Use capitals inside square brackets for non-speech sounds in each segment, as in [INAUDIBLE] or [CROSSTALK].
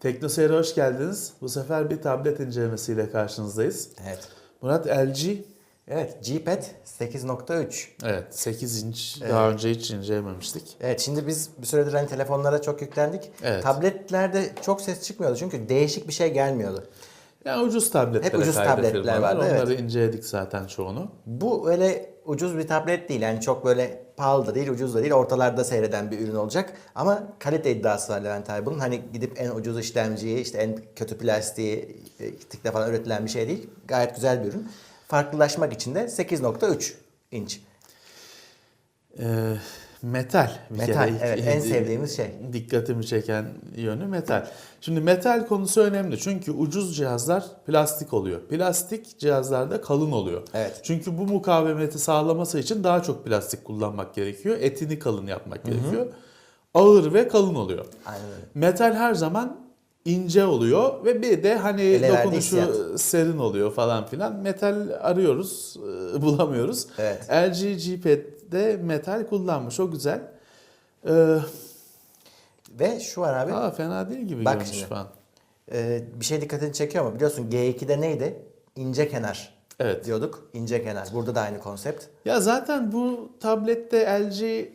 Teknoseyir'e hoş geldiniz. Bu sefer bir tablet incelemesiyle karşınızdayız. Evet. Murat LG, Evet, G-Pad 8.3. evet 8 inç daha önce hiç incelememiştik. Evet, şimdi biz bir süredir hani telefonlara çok yüklendik. Evet. Tabletlerde çok ses çıkmıyordu çünkü değişik bir şey gelmiyordu. Yani ucuz tabletlere Hep ucuz tabletler vardı, evet. Onları inceledik zaten çoğunu. Bu öyle ucuz bir tablet değil. Yani çok böyle pahalı da değil, ucuz da değil. Ortalarda seyreden bir ürün olacak. Ama kalite iddiası var Levent abi bunun. Hani gidip en ucuz işlemciyi, işte en kötü plastiği, e, tikle falan üretilen bir şey değil. Gayet güzel bir ürün. Farklılaşmak için de 8.3 inç. Ee, metal bir Metal, kere. evet, en sevdiğimiz şey. Dikkatimi çeken yönü metal. Şimdi metal konusu önemli çünkü ucuz cihazlar plastik oluyor. Plastik cihazlarda kalın oluyor. Evet. Çünkü bu mukavemeti sağlaması için daha çok plastik kullanmak gerekiyor. Etini kalın yapmak gerekiyor. Ağır ve kalın oluyor. Aynen. Metal her zaman ince oluyor ve bir de hani Ele dokunuşu serin oluyor falan filan. Metal arıyoruz, e, [LAUGHS] bulamıyoruz. Evet. LG G-Pad'de metal kullanmış. O güzel. Ee, Ve şu var abi. aa, fena değil gibi Bak görünüş şimdi. falan. Ee, bir şey dikkatini çekiyor ama biliyorsun G2'de neydi? İnce kenar Evet. diyorduk. İnce kenar. Burada da aynı konsept. Ya zaten bu tablette LG e,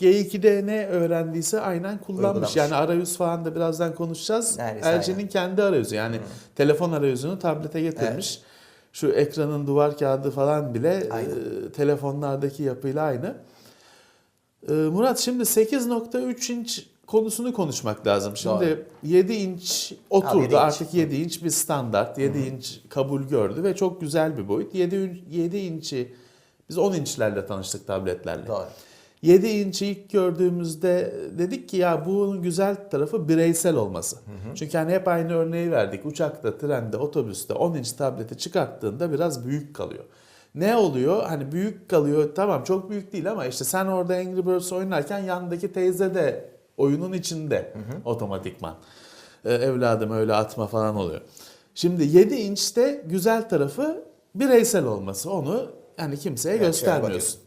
G2'de ne öğrendiyse aynen kullanmış. Uygulamış. Yani arayüz falan da birazdan konuşacağız. Neredeyse LG'nin kendi arayüzü yani telefon arayüzünü tablete getirmiş. Şu ekranın duvar kağıdı falan bile Aynı. e, telefonlardaki yapıyla aynı. E, Murat şimdi 8.3 inç konusunu konuşmak lazım. Şimdi Doğru. 7 inç oturdu. Yedi inç. Artık 7 inç bir standart. 7 inç kabul gördü ve çok güzel bir boyut. 7, 7 inçi biz 10 inçlerle tanıştık tabletlerle. Doğru. 7 inçi ilk gördüğümüzde dedik ki ya bunun güzel tarafı bireysel olması. Çünkü hani hep aynı örneği verdik. Uçakta, trende, otobüste 10 inç tableti çıkarttığında biraz büyük kalıyor. Ne oluyor? Hani büyük kalıyor. Tamam çok büyük değil ama işte sen orada Angry Birds oynarken yandaki teyze de oyunun içinde otomatikman. Ee, evladım öyle atma falan oluyor. Şimdi 7 inçte güzel tarafı bireysel olması. Onu yani kimseye şöyle göstermiyorsun.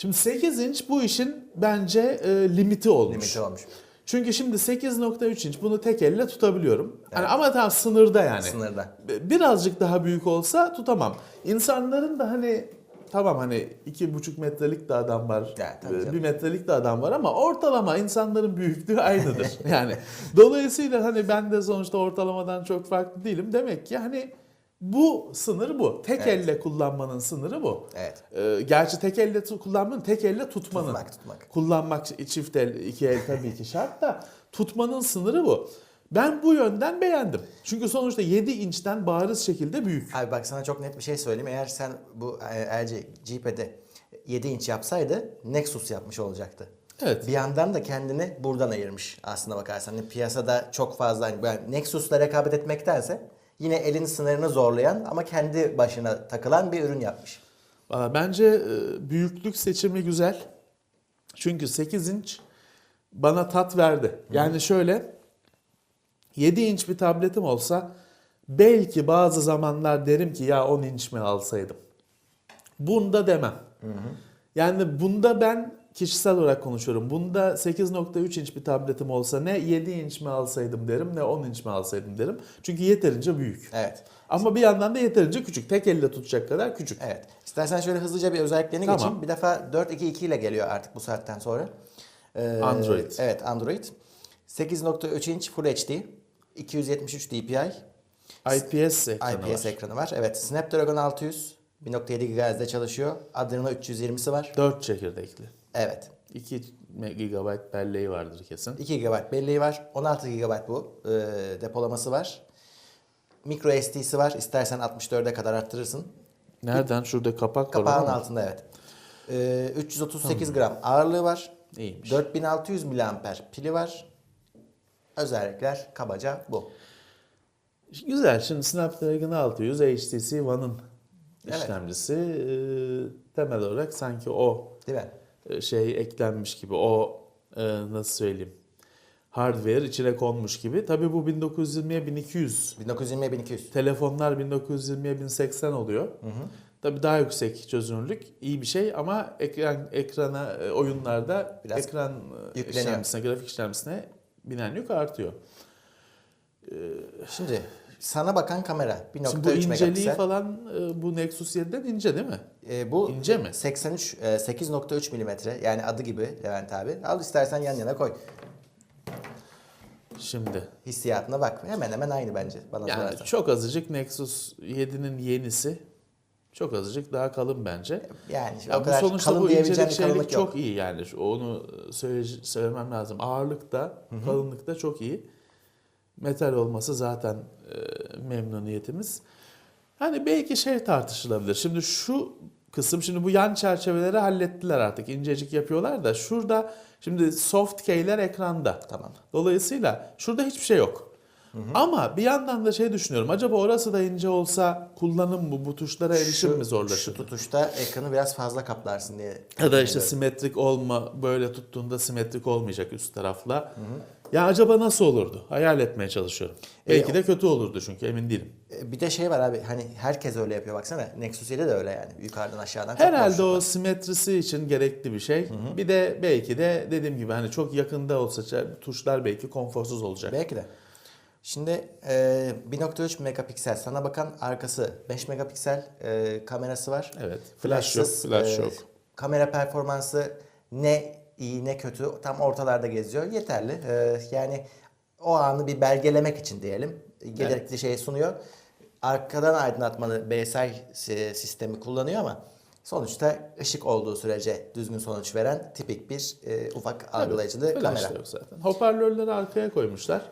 Şimdi 8 inç bu işin bence e, limiti olmuş. Limiti olmuş. Çünkü şimdi 8.3 inç bunu tek elle tutabiliyorum. Yani ama tam sınırda yani. Sınırda. Birazcık daha büyük olsa tutamam. İnsanların da hani tamam hani iki buçuk metrelik de adam var, Ya, tabii e, canım. bir metrelik de adam var ama ortalama insanların büyüklüğü aynıdır. [LAUGHS] yani dolayısıyla hani ben de sonuçta ortalamadan çok farklı değilim. Demek ki hani bu sınır bu. Tek Evet. elle kullanmanın sınırı bu. Evet. Ee, gerçi tek elle kullanmanın, tek elle tutmanın. Tutmak, tutmak. Kullanmak çift el, iki el tabii ki şart da tutmanın sınırı bu. Ben bu yönden beğendim. Çünkü sonuçta 7 inçten bariz şekilde büyük. Abi bak sana çok net bir şey söyleyeyim. Eğer sen bu e, LG G-Pad'i 7 inç yapsaydı Nexus yapmış olacaktı. Evet. Bir yandan da kendini buradan ayırmış aslına bakarsan. Hani piyasada çok fazla hani yani Nexus'la rekabet etmektense yine elin sınırını zorlayan ama kendi başına takılan bir ürün yapmış. Bence e, büyüklük seçimi güzel. Çünkü 8 inç bana tat verdi. Yani şöyle 7 inç bir tabletim olsa belki bazı zamanlar derim ki ya 10 inç mi alsaydım. Bunda demem. Yani bunda ben kişisel olarak konuşuyorum. Bunda 8.3 inç bir tabletim olsa ne 7 inç mi alsaydım derim ne 10 inç mi alsaydım derim. Çünkü yeterince büyük. Evet. Ama bir yandan da yeterince küçük. Tek elle tutacak kadar küçük. Evet. İstersen şöyle hızlıca bir özelliklerini Tamam. geçeyim. Bir defa 4.2.2 ile geliyor artık bu saatten sonra. Ee, Android. Evet Android. 8.3 inç Full HD. 273 DPI. IPS ekranı IPS var. ekranı var. Evet. Snapdragon 600. 1.7 GHz'de çalışıyor. Adreno 320'si var. 4 çekirdekli. Evet. 2 GB belleği vardır kesin. 2 GB belleği var. 16 GB bu e, depolaması var. Micro SD'si var. İstersen 64'e kadar arttırırsın. Nereden? Şurada kapak var. Kapağın altında evet. Ee, 338 gram ağırlığı var. İyiymiş. 4600 mAh pili var. Özellikler kabaca bu. Güzel. Şimdi Snapdragon 600 HTC One'ın Evet. işlemcisi e, temel olarak sanki o Değil mi? E, şey eklenmiş gibi. O e, nasıl söyleyeyim? Hardware içine konmuş gibi. Tabii bu 1920'ye 1200 1920'ye 1200. Telefonlar 1920'ye 1080 oluyor. Tabii daha yüksek çözünürlük iyi bir şey ama ekran ekrana e, oyunlarda Biraz ekran e, yükleniyor. işlemcisine, grafik işlemcisine binen yük artıyor. Şimdi sana bakan kamera 1.3 Şimdi bu inceliği megapiksel. falan e, bu Nexus 7'den ince değil mi? E, bu İnce mi? 83 e, 8.3 milimetre yani adı gibi Levent abi. Al istersen yan yana koy. Şimdi Hissiyatına bak. Hemen hemen aynı bence bana yani sorarsan. çok azıcık Nexus 7'nin yenisi çok azıcık daha kalın bence. Yani şimdi Ya o bu kadar sonuçta kalın bu incelik şeylik çok iyi yani. Onu söyle, söylemem lazım. Ağırlıkta, kalınlıkta çok iyi. Metal olması zaten e, memnuniyetimiz. Hani belki şey tartışılabilir. Şimdi şu kısım şimdi bu yan çerçeveleri hallettiler artık. incecik yapıyorlar da şurada şimdi soft key'ler ekranda. Tamam. Dolayısıyla şurada hiçbir şey yok. Ama bir yandan da şey düşünüyorum. Acaba orası da ince olsa kullanım bu bu tuşlara erişim mi zorlaşır? Şu tutuşta ekranı biraz fazla kaplarsın diye. Ya da işte simetrik olma böyle tuttuğunda simetrik olmayacak üst tarafla. Ya acaba nasıl olurdu? Hayal etmeye çalışıyorum. E, Belki de kötü olurdu çünkü emin değilim. E, Bir de şey var abi hani herkes öyle yapıyor baksana. Nexus 7 de öyle yani. Yukarıdan aşağıdan Herhalde o simetrisi için gerekli bir şey. Bir de belki de dediğim gibi hani çok yakında olsa tuşlar belki konforsuz olacak. Belki de. Şimdi e, 1.3 megapiksel sana bakan arkası 5 megapiksel e, kamerası var. Evet. Flash yok, Flashsız, flash e, yok. Kamera performansı ne iyi ne kötü tam ortalarda geziyor. Yeterli. E, yani o anı bir belgelemek için diyelim. Gerekli şeyi sunuyor. Arkadan aydınlatmalı BSI si- sistemi kullanıyor ama sonuçta ışık olduğu sürece düzgün sonuç veren tipik bir e, ufak algılayıcılı Flash kamera. yok zaten. Hoparlörleri arkaya koymuşlar.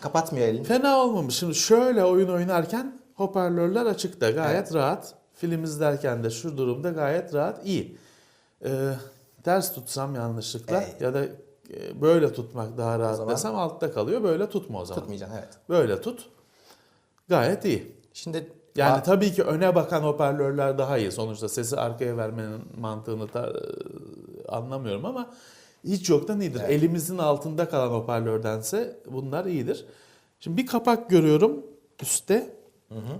Kapatmıyor elini. Fena olmamış. Şimdi şöyle oyun oynarken hoparlörler açıkta. Gayet rahat. Film izlerken de şu durumda gayet rahat. iyi. Ee, ters tutsam yanlışlıkla Evet. ya da e, böyle tutmak daha rahat zaman- desem altta kalıyor. Böyle tutma o zaman. Tutmayacaksın evet. Böyle tut. Gayet iyi. Şimdi Yani Ba- tabii ki öne bakan hoparlörler daha iyi. Sonuçta sesi arkaya vermenin mantığını da, e, anlamıyorum ama hiç yoktan iyidir. Evet. Elimizin altında kalan hoparlördense bunlar iyidir. Şimdi bir kapak görüyorum üstte.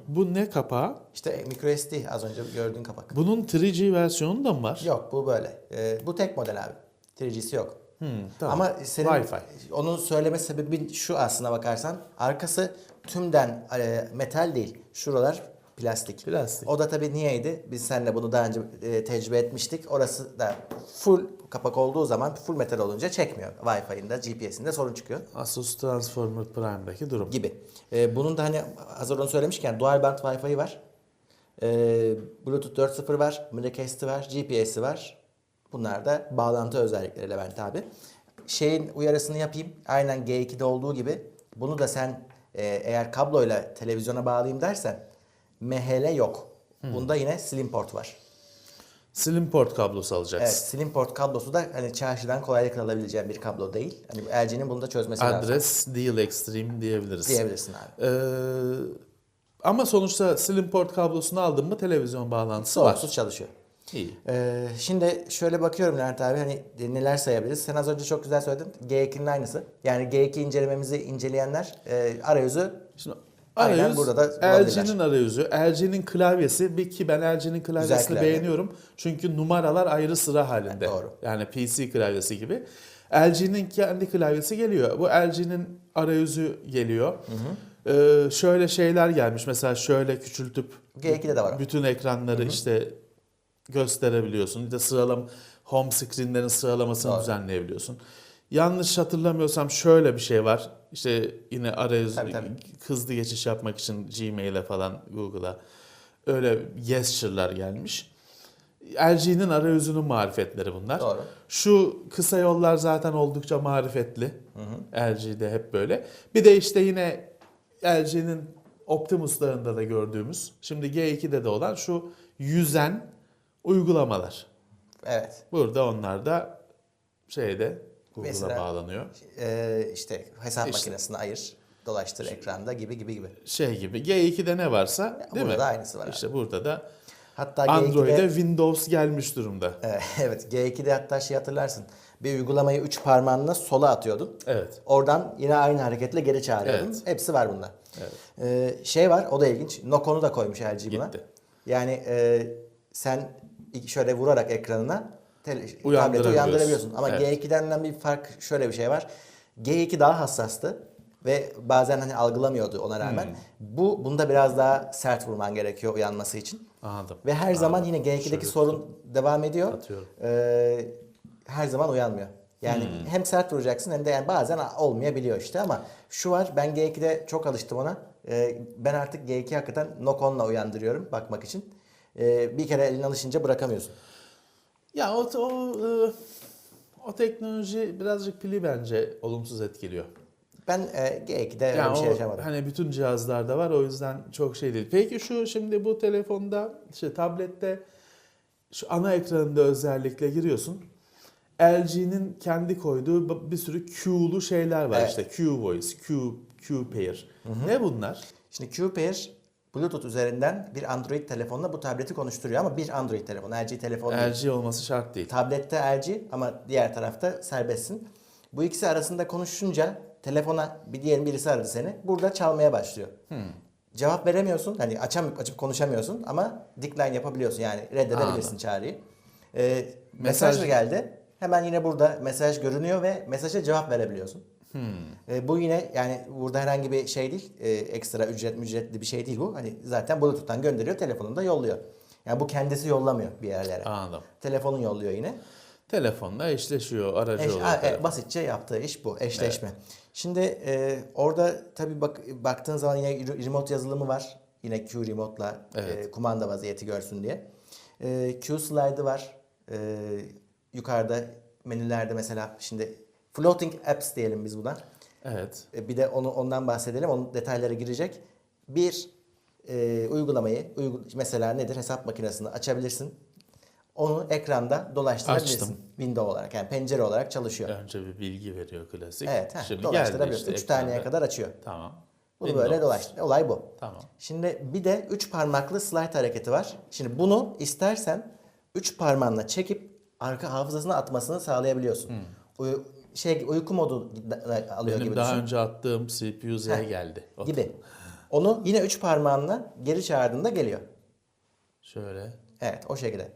Bu ne kapağı? işte micro SD az önce gördüğün kapak. Bunun 3G versiyonu da mı var? Yok bu böyle. Ee, bu tek model abi. 3G'si yok. Hmm, tamam. Ama senin Wi-Fi. onun söyleme sebebin şu aslına bakarsan. Arkası tümden e, metal değil. Şuralar plastik. Plastik. O da tabii niyeydi? Biz seninle bunu daha önce e, tecrübe etmiştik. Orası da full kapak olduğu zaman full metal olunca çekmiyor. Wi-Fi'inde, GPS'inde sorun çıkıyor. Asus Transformer Prime'daki durum. gibi. Ee, bunun da hani hazır onu söylemişken dual band Wi-Fi var. Ee, Bluetooth 4.0 var, Miracast'i var, GPS'i var. Bunlar da bağlantı özellikleri Levent abi. Şeyin uyarısını yapayım. Aynen G2'de olduğu gibi. Bunu da sen e, eğer kabloyla televizyona bağlayayım dersen MHL yok. Bunda yine Slim port var. Slim port kablosu Evet, alacaksın. Slim port kablosu da hani çarşıdan kolaylıkla alabileceğin bir kablo değil. Hani LG'nin bunu da çözmesi lazım Adres Deal Extreme diyebiliriz. diyebilirsin abi. Ee, ama sonuçta Slim port kablosunu aldın mı televizyon bağlantısı var. Sorunsuz çalışıyor. İyi. Ee, şimdi şöyle bakıyorum Levent abi hani neler sayabiliriz. Sen az önce çok güzel söyledin. G2'nin aynısı. Yani G2 incelememizi inceleyenler e, arayüzü Şimdi arayüz burada da. LG'nin arayüzü, LG'nin klavyesi ki ben LG'nin klavyesini klavye. beğeniyorum. Çünkü numaralar ayrı sıra halinde. Evet, doğru. Yani PC klavyesi gibi. LG'nin kendi klavyesi geliyor. Bu LG'nin arayüzü geliyor. Ee, şöyle şeyler gelmiş. Mesela şöyle küçültüp G2'de de var bütün ekranları işte gösterebiliyorsun. Bir de sıralam home screen'lerin sıralamasını Doğru. düzenleyebiliyorsun. Yanlış hatırlamıyorsam şöyle bir şey var. İşte yine arayüz Tabii, tabii. hızlı geçiş yapmak için Gmail'e falan Google'a öyle gesture'lar gelmiş. LG'nin arayüzünün marifetleri bunlar. Doğru. Şu kısa yollar zaten oldukça marifetli. LG'de hep böyle. Bir de işte yine LG'nin Optimus'larında da gördüğümüz, şimdi G2'de de olan şu yüzen uygulamalar. Evet. Burada onlar da şeyde Google'a Mesela- bağlanıyor. Ee, işte hesap İşte. makinesini ayır, dolaştır ekranda gibi gibi gibi. Şey gibi G2'de ne varsa değil burada mi? da aynısı var İşte burada da Hatta Android'e G2'de Windows gelmiş durumda. Ee, [LAUGHS] evet G2'de hatta şey hatırlarsın. Bir uygulamayı üç parmağınla sola atıyordun. Evet. Oradan yine aynı hareketle geri çağırıyordun. Evet. Hepsi var bunda. Evet. Ee, şey var o da ilginç. Nokon'u da koymuş LG buna. Gitti. Yani e, sen şöyle vurarak ekranına tele, tableti Uyandırabiliyorsun. Ama Evet. G2'den bir fark şöyle bir şey var. G2 daha hassastı. ve bazen hani algılamıyordu ona rağmen. Bu bunda biraz daha sert vurman gerekiyor uyanması için. Anladım. Ve her zaman Anladım. yine G2'deki Şöyle sorun devam ediyor. Atıyorum. Ee, her zaman uyanmıyor. Yani hem sert vuracaksın hem de yani bazen olmayabiliyor işte ama şu var ben G2'de çok alıştım ona. Ee, ben artık G2 hakikaten knock on'la uyandırıyorum bakmak için. Ee, bir kere eline alışınca bırakamıyorsun. Ya o, o, e, o teknoloji birazcık pili bence olumsuz etkiliyor. Ben e, G2'de öyle Yani bir şey o, yaşamadım. hani bütün cihazlarda var o yüzden çok şey değil. Peki şu şimdi bu telefonda işte tablette şu ana ekranında özellikle giriyorsun. LG'nin kendi koyduğu bir sürü Q'lu şeyler var Evet. işte Q Voice, Q, Q Pair. Ne bunlar? Şimdi QPair Bluetooth üzerinden bir Android telefonla bu tableti konuşturuyor ama bir Android telefon, LG telefon değil. LG olması şart değil. Tablette LG ama diğer tarafta serbestsin. Bu ikisi arasında konuşunca telefona bir diyelim birisi aradı seni. Burada çalmaya başlıyor. Cevap veremiyorsun. Hani açam, açıp konuşamıyorsun ama decline yapabiliyorsun. Yani reddedebilirsin Anladım. çağrıyı. Ee, mesaj Mesaj- geldi? Hemen yine burada mesaj görünüyor ve mesaja cevap verebiliyorsun. Ee, bu yine yani burada herhangi bir şey değil. Ee, ekstra ücret ücretli bir şey değil bu. Hani zaten Bluetooth'tan gönderiyor, telefonunda yolluyor. Yani bu kendisi yollamıyor bir yerlere. Anladım. Telefonun yolluyor yine. Telefonla eşleşiyor, aracı Eş- a- e, basitçe yaptığı iş bu, eşleşme. Şimdi e, orada tabii bak baktığın zaman yine re- remote yazılımı var. Yine Q remote'la Evet. e, kumanda vaziyeti görsün diye. E, Q slide'ı var. E, yukarıda menülerde mesela şimdi floating apps diyelim biz buna. Evet. E, Bir de onu ondan bahsedelim. Onun detaylara girecek. Bir e, uygulamayı uygu- mesela nedir? Hesap makinesini açabilirsin. Onu ekranda dolaştırabilirsin. Açtım. Window olarak yani pencere olarak çalışıyor. Önce bir bilgi veriyor klasik. Evet, heh, Şimdi dolaştırabiliyorsun. geldi 3 işte taneye ekranda. kadar açıyor. Tamam. Bunu Windows. böyle dolaştır. Olay bu. Tamam. Şimdi bir de 3 parmaklı slide hareketi var. Şimdi bunu istersen 3 parmağınla çekip arka hafızasına atmasını sağlayabiliyorsun. Uy- şey uyku modu alıyor Benim gibi daha düşün. önce attığım CPU Z Heh, geldi. O- gibi. Onu yine 3 parmağınla geri çağırdığında geliyor. Şöyle Evet o şekilde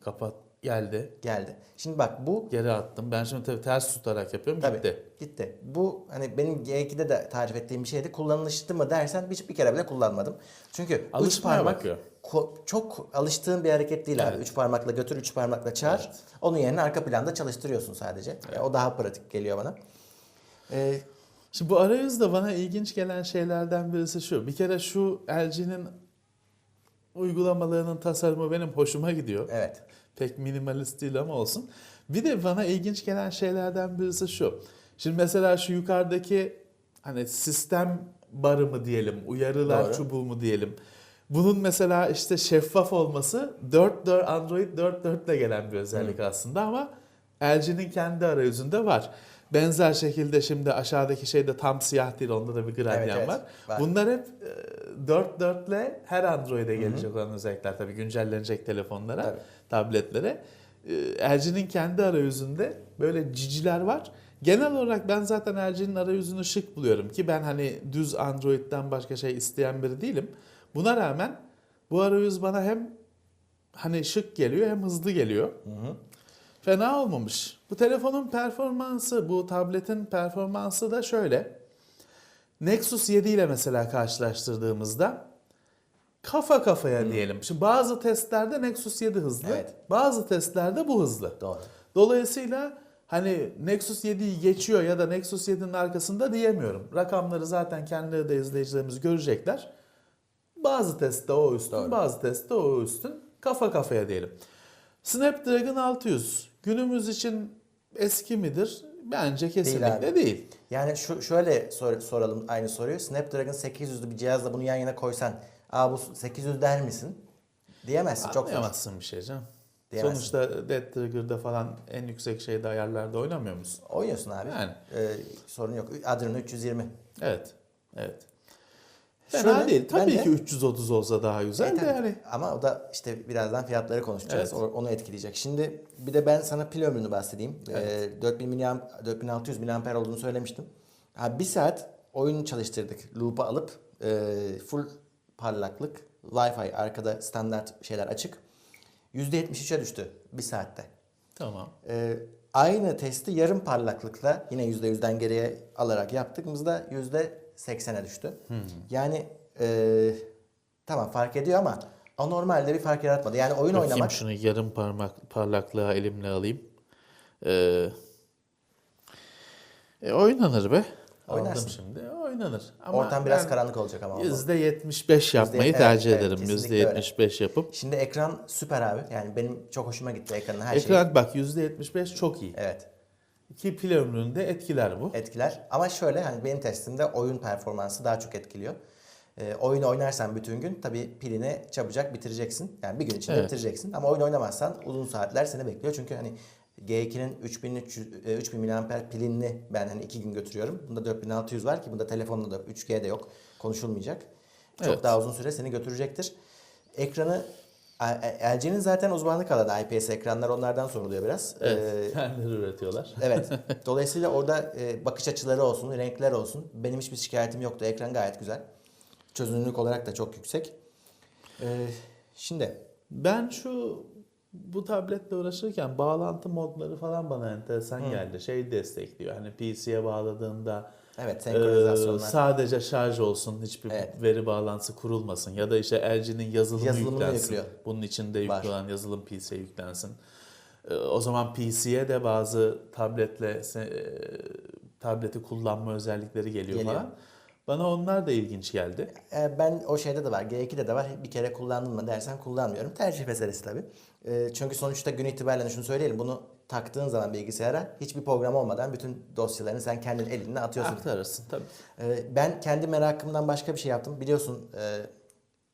kapat geldi. geldi. Şimdi bak bu Geri attım. Ben şimdi tabii ters tutarak yapıyorum. Tabii. Gitti. Gitti. Bu hani benim G2'de de tarif ettiğim bir şeydi. Kullanışlı mı dersen hiç bir kere bile kullanmadım. Çünkü üç Alışmaya parmak bakıyor. çok alıştığın bir hareket değil abi. Evet. Üç parmakla götür, üç parmakla çağır. Evet. Onun yerine arka planda çalıştırıyorsun sadece. Yani o daha pratik geliyor bana. Ee, Şimdi bu arayüzde bana ilginç gelen şeylerden birisi şu. Bir kere şu LG'nin uygulamalarının tasarımı benim hoşuma gidiyor. evet. Pek minimalist değil ama olsun. Bir de bana ilginç gelen şeylerden birisi şu. Şimdi mesela şu yukarıdaki hani sistem barı mı diyelim, uyarılar Doğru. çubuğu mu diyelim. Bunun mesela işte şeffaf olması 4.4 Android 4.4 ile gelen bir özellik aslında ama LG'nin kendi arayüzünde var. Benzer şekilde şimdi aşağıdaki şeyde tam siyah değil onda da bir gradyan Evet, evet. var. Var. Bunlar hep e, 4.4 ile her Android'e gelecek olan özellikler tabii güncellenecek telefonlara, Tabii. tabletlere. E, LG'nin kendi arayüzünde böyle ciciler var. Genel olarak ben zaten LG'nin arayüzünü şık buluyorum ki ben hani düz Android'den başka şey isteyen biri değilim. Buna rağmen bu arayüz bana hem hani şık geliyor hem hızlı geliyor. Fena olmamış. Bu telefonun performansı, bu tabletin performansı da şöyle. Nexus 7 ile mesela karşılaştırdığımızda kafa kafaya diyelim. Şimdi bazı testlerde Nexus 7 hızlı, Evet. bazı testlerde bu hızlı. Doğru. Dolayısıyla hani Nexus 7'yi geçiyor ya da Nexus 7'nin arkasında diyemiyorum. Rakamları zaten kendileri de izleyicilerimiz görecekler. Bazı testte o üstün, Doğru. bazı testte o üstün. Kafa kafaya diyelim. Snapdragon 600 günümüz için eski midir? Bence kesinlikle değil. abi. Yani şu şöyle sor- soralım aynı soruyu. Snapdragon 800'lü bir cihazla bunu yan yana koysan, "Aa bu 800 der misin?" Diyemezsin. Çok. Anlayamazsın bir şey canım. Diyemezsin. Sonuçta Dead Trigger'da falan en yüksek şeyde ayarlarda oynamıyor musun? Oynuyorsun abi. Yani. Ee, sorun yok. Adreno 320. Evet. Evet. Fena Şöyle, değil. Tabii de- ki 330 olsa daha güzel E, de yani. Ama o da işte birazdan fiyatları konuşacağız. Evet. Onu etkileyecek. Şimdi bir de ben sana pil ömrünü bahsedeyim. Evet. Ee, 4000 miliamp 4600 miliamper olduğunu söylemiştim. Ha, bir saat oyun çalıştırdık. Loop'a alıp e, full parlaklık, Wi-Fi arkada standart şeyler açık. %73'e düştü bir saatte. Tamam. Ee, Aynı testi yarım parlaklıkla yine %100'den geriye alarak yaptığımızda %80'e düştü. Yani e, tamam fark ediyor ama anormalde bir fark yaratmadı. Yani oyun Bakayım oynamak şunu yarım parmak parlaklığa elimle alayım. Ee, e, oynanır be. Oynarsın. Aldım şimdi. Oynanır. Ama ortam biraz karanlık olacak ama. ondan. %75 yapmayı evet, tercih evet, ederim. kesinlikle öyle. %75 yapıp. Şimdi ekran süper abi. Yani benim çok hoşuma gitti ekranın her şeyi. Ekran bak %75 çok iyi. Evet. Ki pil ömründe etkiler bu. etkiler. Ama şöyle hani benim testimde oyun performansı daha çok etkiliyor. Ee, oyun oynarsan bütün gün tabii pilini çabucak bitireceksin. Yani bir gün içinde Evet. bitireceksin. Ama oyun oynamazsan uzun saatler seni bekliyor. Çünkü hani G2'nin 3300 e, 3000 mAh pilini ben hani iki gün götürüyorum. Bunda 4600 var ki bunda telefonda da 3G de yok. Konuşulmayacak. Çok Evet. daha uzun süre seni götürecektir. Ekranı e, LG'nin zaten uzmanlık alanı IPS ekranlar onlardan soruluyor biraz. Ee, Evet. Kendileri üretiyorlar. Evet. [LAUGHS] Dolayısıyla orada e, bakış açıları olsun, renkler olsun. Benim hiçbir şikayetim yoktu. Ekran gayet güzel. Çözünürlük olarak da çok yüksek. Ee, şimdi Ben şu bu tabletle uğraşırken bağlantı modları falan bana enteresan Hmm. geldi. Şey destekliyor. Hani PC'ye bağladığında evet e, senkronizasyonlar. sadece şarj olsun, hiçbir Evet. veri bağlantısı kurulmasın ya da işte LG'nin yazılımı Yazılımını yüklensin. yüklüyor. Bunun içinde olan yazılım PC'ye yüklensin. E, O zaman PC'ye de bazı tabletle e, tableti kullanma özellikleri geliyor, Geliyor. falan. Bana onlar da ilginç geldi. Ee, ben o şeyde de var. G2'de de var. Bir kere kullandın mı dersen kullanmıyorum. Tercih meselesi tabii. Ee, çünkü sonuçta gün itibariyle şunu söyleyelim. Bunu taktığın zaman bilgisayara hiçbir program olmadan bütün dosyalarını sen kendin elinle atıyorsun. Aktarırsın tabii. Ee, Ben kendi merakımdan başka bir şey yaptım. Biliyorsun e,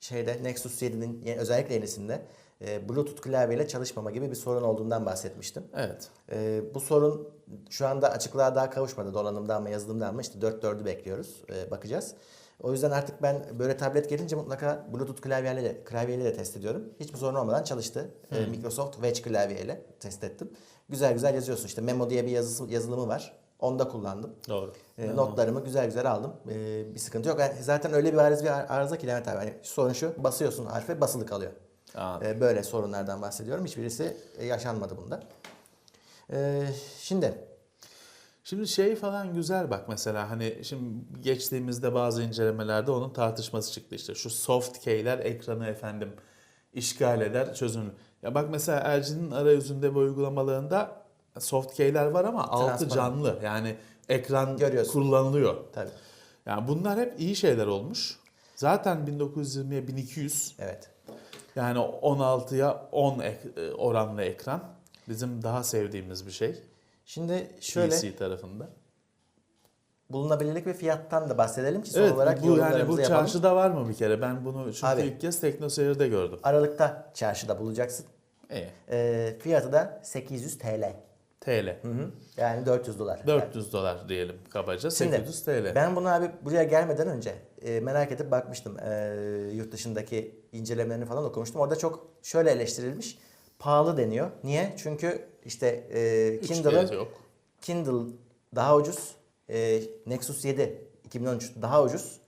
şeyde Nexus 7'nin ye- özellikle yenisinde e, Bluetooth klavyeyle çalışmama gibi bir sorun olduğundan bahsetmiştim. Evet. E, Bu sorun şu anda açıklığa daha kavuşmadı donanımdan mı yazılımdan mı işte 4.4'ü bekliyoruz E, bakacağız. O yüzden artık ben böyle tablet gelince mutlaka Bluetooth klavyeyle de, klavyeyle de test ediyorum. Hiçbir sorun olmadan çalıştı. E, Microsoft Wedge klavyeyle test ettim. Güzel güzel yazıyorsun. İşte Memo diye bir yazısı, yazılımı var. Onda kullandım. Doğru. E, notlarımı güzel güzel aldım. E, bir sıkıntı yok. Yani zaten öyle bir arız bir ar- arıza ki Levent abi. Hani sorun şu basıyorsun harfe basılı kalıyor. Anladım. E, böyle sorunlardan bahsediyorum. Hiçbirisi e, yaşanmadı bunda. E, şimdi Şimdi şey falan güzel bak mesela hani şimdi geçtiğimizde bazı incelemelerde onun tartışması çıktı işte şu soft key'ler ekranı efendim işgal eder çözünür. Ya bak mesela LG'nin arayüzünde ve uygulamalarında soft key'ler var ama altı canlı yani ekran kullanılıyor. tabii Yani bunlar hep iyi şeyler olmuş. Zaten 1920'ye 1200 evet. Yani 16'ya 10 ek- e, oranlı ekran bizim daha sevdiğimiz bir şey. Şimdi şöyle PC tarafında. bulunabilirlik ve fiyattan da bahsedelim ki son Evet olarak bu yani bu yapalım. çarşıda var mı bir kere? Ben bunu çünkü Abi. ilk kez TeknoSeyir'de gördüm. Aralıkta çarşıda bulacaksın. İyi. E, fiyatı da 800 TL. TL. Hı hı. Yani 400 dolar. 400 dolar diyelim kabaca. Şimdi, 800 TL. Ben bunu abi buraya gelmeden önce e, merak edip bakmıştım. E, yurt dışındaki incelemelerini falan okumuştum. Orada çok şöyle eleştirilmiş. Pahalı deniyor. Niye? Çünkü işte e, Kindle'ın yok. Kindle daha ucuz. E, Nexus 7 2013 daha ucuz.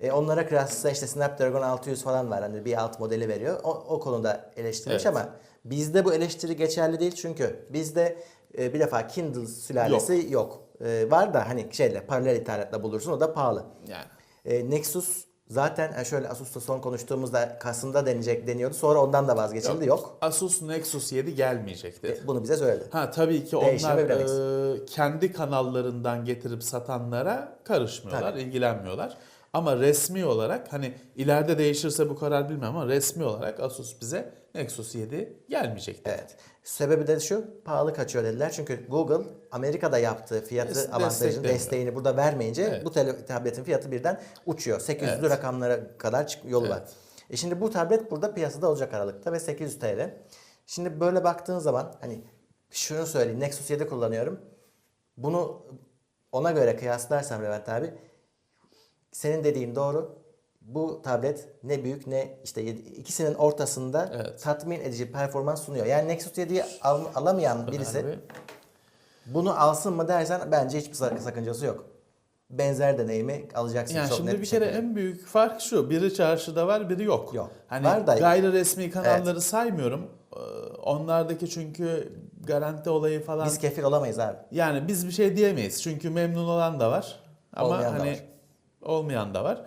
E, onlara kıyasla işte Snapdragon 600 falan var. Hani bir alt modeli veriyor. O, o konuda eleştirilmiş Evet. ama bizde bu eleştiri geçerli değil. Çünkü bizde e, bir defa Kindle sülalesi yok. E, var da hani şeyle paralel internetle bulursun o da pahalı. Yani. E, Nexus zaten e, şöyle Asus'ta son konuştuğumuzda Kasım'da denecek deniyordu. Sonra ondan da vazgeçildi. Yok. Asus Nexus 7 gelmeyecekti. E, bunu bize söyledi. Ha tabii ki Değişimi onlar e, kendi kanallarından getirip satanlara karışmıyorlar, Tabii. ilgilenmiyorlar. Ama resmi olarak hani ileride değişirse bu karar bilmem ama resmi olarak Asus bize Nexus 7 gelmeyecekti. Evet. Sebebi de şu pahalı kaçıyor dediler. Çünkü Google Amerika'da yaptığı fiyatı Des- avantajını desteğini burada vermeyince Evet. bu tele- tabletin fiyatı birden uçuyor. 800'lü Evet. rakamlara kadar çık yolu var. Evet. E şimdi bu tablet burada piyasada olacak aralıkta ve 800 TL. Şimdi böyle baktığın zaman hani şunu söyleyeyim Nexus 7 kullanıyorum. Bunu ona göre kıyaslarsam Levent abi senin dediğin doğru. Bu tablet ne büyük ne işte ikisinin ortasında Evet. tatmin edici performans sunuyor. Yani Nexus 7'yi al- alamayan birisi bunu alsın mı dersen bence hiçbir sak- sakıncası yok. Benzer deneyimi alacaksın Yani çok şimdi net bir kere şekilde. en büyük fark şu. Biri çarşıda var, biri yok. Yok. Hani Var da- gayri resmi kanalları saymıyorum. Ee, Onlardaki çünkü garanti olayı falan. Biz kefil olamayız abi. Yani biz bir şey diyemeyiz. Çünkü memnun olan da var. Ama Olmayan da hani var. olmayan da var.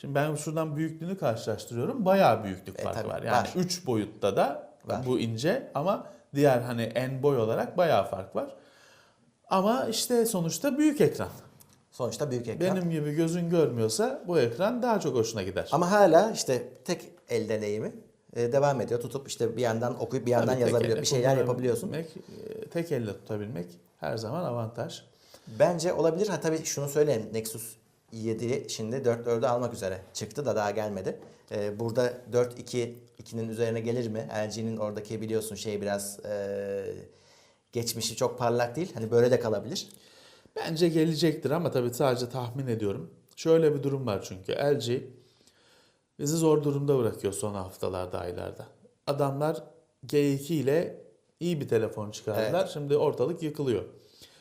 Şimdi ben şuradan büyüklüğünü karşılaştırıyorum. Bayağı büyüklük E, farkı tabii, var. Yani var. 3 boyutta da Var. bu ince ama diğer hani en boy olarak bayağı fark var. Ama işte sonuçta büyük ekran. Sonuçta büyük ekran. Benim gibi gözün görmüyorsa bu ekran daha çok hoşuna gider. Ama hala işte tek el deneyimi e, devam ediyor. Tutup işte bir yandan okuyup bir yandan Tabii yazabiliyor. Bir şeyler yapabiliyorsun. e, Tek elle tutabilmek her zaman avantaj. Bence olabilir. Ha tabii şunu söyleyeyim. Nexus 7 şimdi 4.4'ü almak üzere çıktı da daha gelmedi. Ee, burada 4.2 2'nin üzerine gelir mi? LG'nin oradaki biliyorsun şey biraz e, geçmişi çok parlak değil. Hani böyle de kalabilir. Bence gelecektir ama tabii sadece tahmin ediyorum. Şöyle bir durum var çünkü LG bizi zor durumda bırakıyor son haftalarda, aylarda. Adamlar G2 ile iyi bir telefon çıkardılar. Şimdi ortalık yıkılıyor.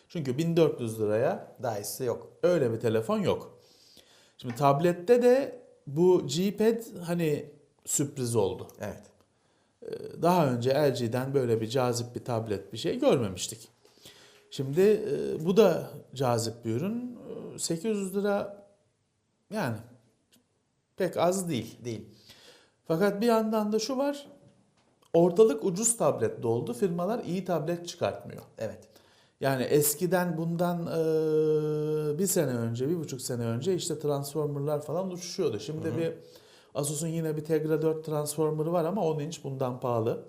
Çünkü 1400 liraya Daha iyisi yok. öyle bir telefon yok. Şimdi tablette de bu G-Pad hani sürpriz oldu. Evet. Ee, Daha önce LG'den böyle bir cazip bir tablet bir şey görmemiştik. Şimdi e, bu da cazip bir ürün. Ee, 800 lira yani pek az değil. Değil. Fakat bir yandan da şu var. Ortalık ucuz tablet doldu. Firmalar iyi tablet çıkartmıyor. Evet. Yani eskiden bundan e, bir sene önce, bir buçuk sene önce işte Transformer'lar falan uçuşuyordu. Şimdi bir Asus'un yine bir Tegra 4 Transformer'ı var ama 10 inç bundan pahalı.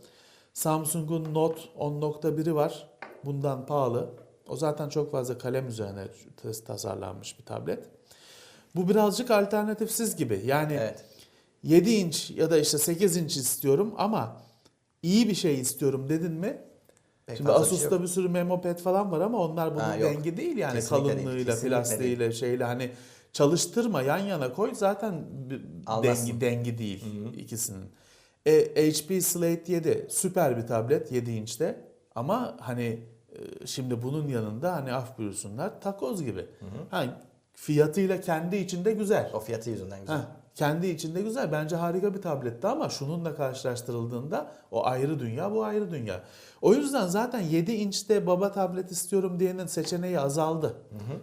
Samsung'un Note 10.1'i var. Bundan pahalı. O zaten çok fazla kalem üzerine tasarlanmış bir tablet. Bu birazcık alternatifsiz gibi. Yani Evet. 7 inç ya da işte 8 inç istiyorum ama iyi bir şey istiyorum dedin mi? Pek Şimdi şey Asus'ta yok. bir sürü memoped falan var ama onlar bunun Ha, dengi değil yani Kesinlikle değil, kalınlığıyla, kesinlikle plastiğiyle, şeyle hani çalıştırma yan yana koy zaten bir Almazsın. dengi dengi değil ikisinin. E, HP Slate 7 süper bir tablet 7 inçte ama hani e, şimdi bunun yanında hani af buyursunlar takoz gibi. Ha, fiyatıyla kendi içinde güzel. O fiyatı yüzünden güzel. Heh, kendi içinde güzel. Bence harika bir tabletti ama şununla karşılaştırıldığında o ayrı dünya, bu ayrı dünya. O yüzden zaten 7 inçte baba tablet istiyorum diyenin seçeneği azaldı.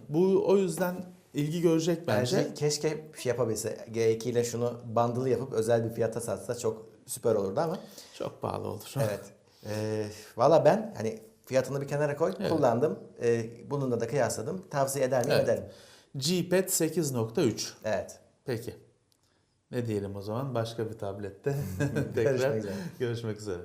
Bu o yüzden ilgi görecek bence. Bence keşke şey yapabilse. G2 ile şunu bundle yapıp özel bir fiyata satsa çok süper olurdu ama. Çok pahalı olur. [LAUGHS] Evet. Ee, Valla ben hani fiyatını bir kenara koy. Evet. Kullandım. Ee, bununla da kıyasladım. Tavsiye eder miyim? Evet. Ederim. G-Pad 8.3. Evet. Peki. Ne diyelim o zaman? Başka bir tablette [LAUGHS] tekrar görüşmek üzere.